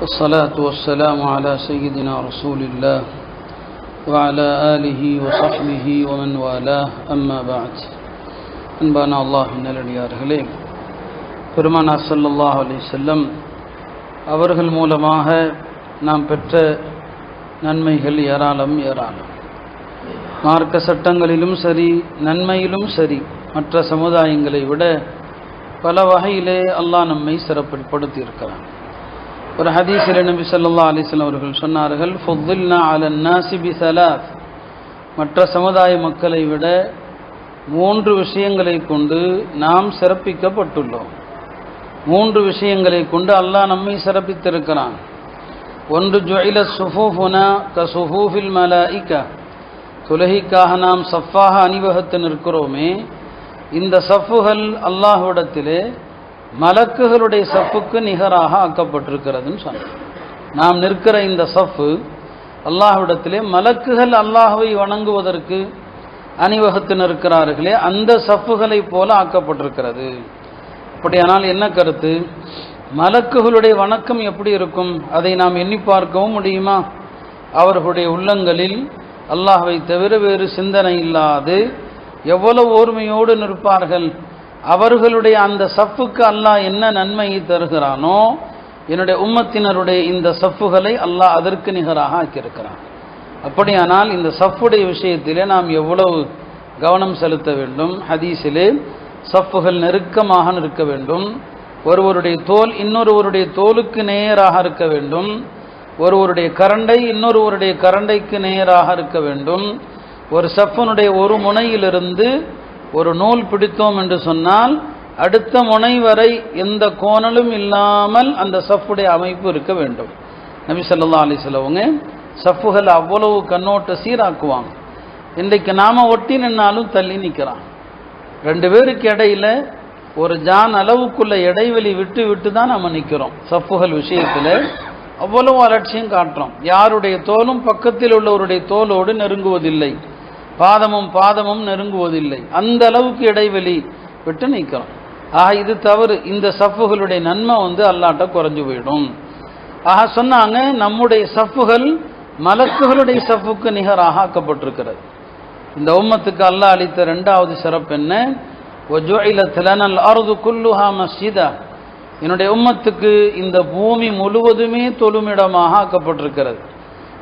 والصلاة والسلام على سيدنا رسول الله وعلى آله وصحبه ومن والاه أما بعد அன்பான அல்லாஹ் நல்லடியார்களே பெருமானார் ஸல்லல்லாஹு அலைஹி வஸல்லம் அவர்கள் மூலமாக நாம் பெற்ற நன்மைகள் ஏராளம் ஏராளம் மார்க்க சட்டங்களிலும் சரி நன்மையிலும் சரி மற்ற சமுதாயங்களை விட பல வகையிலே அல்லாஹ் நம்மை சிறப்படுத்தி இருக்கிறான் ஒரு ஹதீஸில் நபி சொல்லா அலிஸ்லாம் அவர்கள் சொன்னார்கள் ஃபுத்தில்னா அலன் நாசிபி சலாஃப் மற்ற சமுதாய மக்களை விட மூன்று விஷயங்களை கொண்டு நாம் சிறப்பிக்கப்பட்டுள்ளோம். மூன்று விஷயங்களை கொண்டு அல்லாஹ் நம்மை சிறப்பித்திருக்கிறான். ஒன்று ஜொயில சுஃபூஃபுனா க சுஃபூஃபில் மலாயிகா. துலகிக்காக நாம் சஃப்பாக அணிவகுத்து நிற்கிறோமே இந்த சஃபுகள் அல்லாஹ்விடத்திலே மலக்குகளுடைய சஃப்புக்கு நிகராக ஆக்கப்பட்டிருக்கிறதுன்னு சொன்னார் நாம் நிற்கிற இந்த சஃப்பு அல்லாஹ்விடத்திலே மலக்குகள் அல்லாஹுவை வணங்குவதற்கு அணிவகுத்து நிற்கிறார்களே அந்த சஃப்புகளைப் போல ஆக்கப்பட்டிருக்கிறது. அப்படியானால் என்ன கருத்து? மலக்குகளுடைய வணக்கம் எப்படி இருக்கும்? அதை நாம் எண்ணி பார்க்கவும் முடியுமா? அவர்களுடைய உள்ளங்களில் அல்லாஹ்வை தவிர வேறு சிந்தனை இல்லாது எவ்வளவு ஓர்மையோடு நிற்பார்கள்? அவர்களுடைய அந்த சஃப்புக்கு அல்லாஹ் என்ன நன்மையை தருகிறானோ என்னுடைய உம்மத்தினருடைய இந்த சஃப்புகளை அல்லாஹ் அதற்கு நிகராக ஆக்கியிருக்கிறான். அப்படியானால் இந்த சஃப்புடைய விஷயத்திலே நாம் எவ்வளவு கவனம் செலுத்த வேண்டும்? ஹதீஸிலே சஃப்புகள் நெருக்கமாக நிற்க வேண்டும். ஒருவருடைய தோல் இன்னொருவருடைய தோலுக்கு நேராக இருக்க வேண்டும். ஒருவருடைய கரண்டை இன்னொருவருடைய கரண்டைக்கு நேராக இருக்க வேண்டும். ஒரு சஃப்பனுடைய ஒரு முனையிலிருந்து ஒரு நூல் பிடித்தோம் என்று சொன்னால் அடுத்த முனை வரை எந்த கோணலும் இல்லாமல் அந்த சஃப்புடைய அமைப்பு இருக்க வேண்டும். நபி சொல்லா அலி சொல்லவங்க சஃப்புகள் அவ்வளவு கண்ணோட்ட சீராக்குவாங்க. இன்றைக்கு நாம ஒட்டி நின்னாலும் தள்ளி நிற்கிறான் ரெண்டு பேருக்கு இடையில ஒரு ஜான் அளவுக்குள்ள இடைவெளி விட்டு விட்டு தான் நம்ம நிற்கிறோம் சஃப்புகள் விஷயத்தில் அவ்வளவு அலட்சியம் காட்டுறோம். யாருடைய தோலும் பக்கத்தில் உள்ளவருடைய தோலோடு நெருங்குவதில்லை. பாதமும் பாதமும் நெருங்குவதில்லை. அந்த அளவுக்கு இடைவெளி விட்டு நிற்கிறோம் ஆக இது தவறு. இந்த சஃப்புகளுடைய நன்மை வந்து அல்லாட்ட குறைஞ்சு போயிடும். ஆக சொன்னாங்க நம்முடைய சஃப்புகள் மலக்குகளுடைய சஃப்புக்கு நிகராக ஆக்கப்பட்டிருக்கிறது. இந்த உம்மத்துக்கு அல்லாஹ் அளித்த ரெண்டாவது சிறப்பு என்ன? அருது குல்லுஹா மஸ்ஜிதா. என்னுடைய உம்மத்துக்கு இந்த பூமி முழுவதுமே தொழுமிடமாக ஆக்கப்பட்டிருக்கிறது.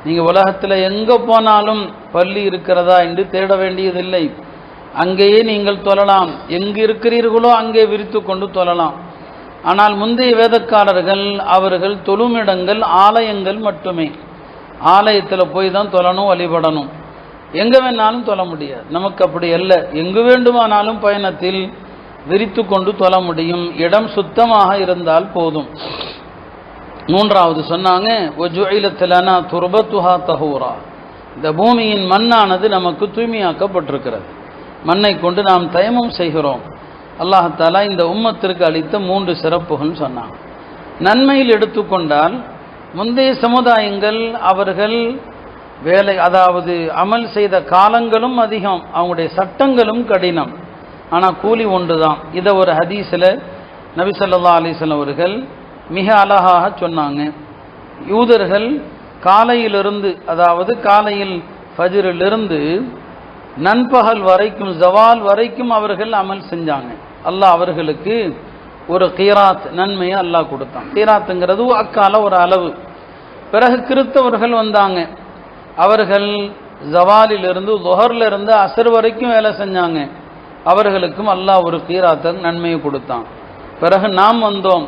நீங்கள் உலகத்தில் எங்கே போனாலும் பள்ளி இருக்கிறதா என்று தேட வேண்டியதில்லை. அங்கேயே நீங்கள் தொழலாம். எங்கு இருக்கிறீர்களோ அங்கே விரித்து கொண்டு தொழலாம். ஆனால் முந்தைய வேதக்காரர்கள் அவர்கள் தொழுமிடங்கள் ஆலயங்கள் மட்டுமே. ஆலயத்தில் போய் தான் தொழணும் வழிபடணும். எங்கே வேணாலும் தொழ முடியாது. நமக்கு அப்படி அல்ல. எங்கு வேண்டுமானாலும் பயணத்தில் விரித்து கொண்டு தொழ முடியும். இடம் சுத்தமாக இருந்தால் போதும். மூன்றாவது சொன்னாங்க ஒஜுயிலத்திலனா துர்பத்துஹா தஹூரா. இந்த பூமியின் மண்ணானது நமக்கு தூய்மையாக்கப்பட்டிருக்கிறது. மண்ணை கொண்டு நாம் தயமம் செய்கிறோம். அல்லாஹாலா இந்த உம்மத்திற்கு அளித்த மூன்று சிறப்புகள் சொன்னாங்க நன்மையில் எடுத்துக்கொண்டால் முந்தைய சமுதாயங்கள் அவர்கள் வேலை அதாவது அமல் செய்த காலங்களும் அதிகம் அவங்களுடைய சட்டங்களும் கடினம். ஆனால் கூலி ஒன்று தான் இதை ஒரு ஹதீஸில் நபிசல்லா அலிஸ்லாம் அவர்கள் மிக அழகாக சொன்னாங்க. யூதர்கள் காலையிலிருந்து அதாவது காலையில் ஃபஜிரிலிருந்து நண்பகல் வரைக்கும் ஜவால் வரைக்கும் அவர்கள் அமல் செஞ்சாங்க. அல்லாஹ் அவர்களுக்கு ஒரு கீராத் நன்மையை அல்லாஹ் கொடுத்தான். கீராத்துங்கிறது அக்கால ஒரு அளவு. பிறகு கிறித்தவர்கள் வந்தாங்க. அவர்கள் ஜவாலிலிருந்து இருந்து அசர் வரைக்கும் வேலை செஞ்சாங்க. அவர்களுக்கும் அல்லாஹ் ஒரு கீராத்த நன்மையை கொடுத்தான். பிறகு நாம் வந்தோம்.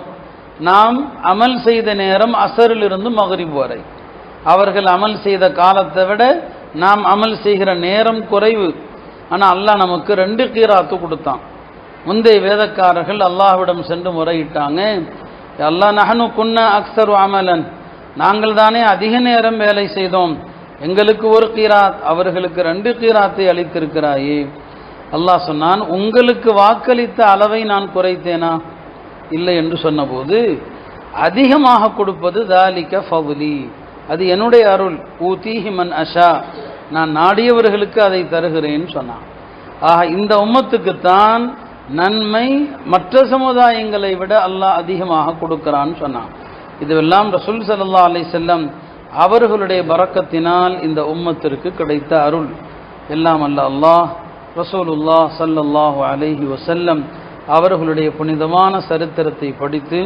நாம் அமல் செய்த நேரம் அசரிலிருந்து மகரிப் வரை. அவர்கள் அமல் செய்த காலத்தை விட நாம் அமல் செய்கிற நேரம் குறைவு. ஆனால் அல்லாஹ் நமக்கு ரெண்டு கீராத்து கொடுத்தான். முந்தைய வேதக்காரர்கள் அல்லாஹ்விடம் சென்று முறையிட்டாங்க. அல்லாஹ் நகனு குன்ன அக்சர் அமலன். நாங்கள் தானே அதிக நேரம் வேலை செய்தோம். எங்களுக்கு ஒரு கீராத் அவர்களுக்கு ரெண்டு கீராத்தை அளித்திருக்கிறாயே. அல்லாஹ் சொன்னான் உங்களுக்கு வாக்களித்த அளவை நான் குறைத்தேனா? இல்லை என்று சொன்னபோது அதிகமாக கொடுப்பது தாலிக்க ஃபவுலி. அது என்னுடைய அருள். ஊதீஹி ஹிமன் அஷா. நான் நாடியவர்களுக்கு அதை தருகிறேன்னு சொன்னான். ஆக இந்த உம்மத்துக்குத்தான் நன்மை மற்ற சமுதாயங்களை விட அல்லாஹ் அதிகமாக கொடுக்கிறான்னு சொன்னான். இதுவெல்லாம் ரசூல் சல்லா அலை செல்லம் அவர்களுடைய பறக்கத்தினால் இந்த உம்மத்திற்கு கிடைத்த அருள். எல்லாம் அல்ல அல்லாஹ் ரசூலுல்லா சல்லல்லாஹு அலஹி வசல்லம் அவர்களுடைய புனிதமான சரித்திரத்தை படித்து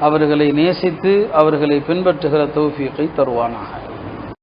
அவர்களை நேசித்து அவர்களை பின்பற்றுகிற தௌஃபீக்கை தருவானாக.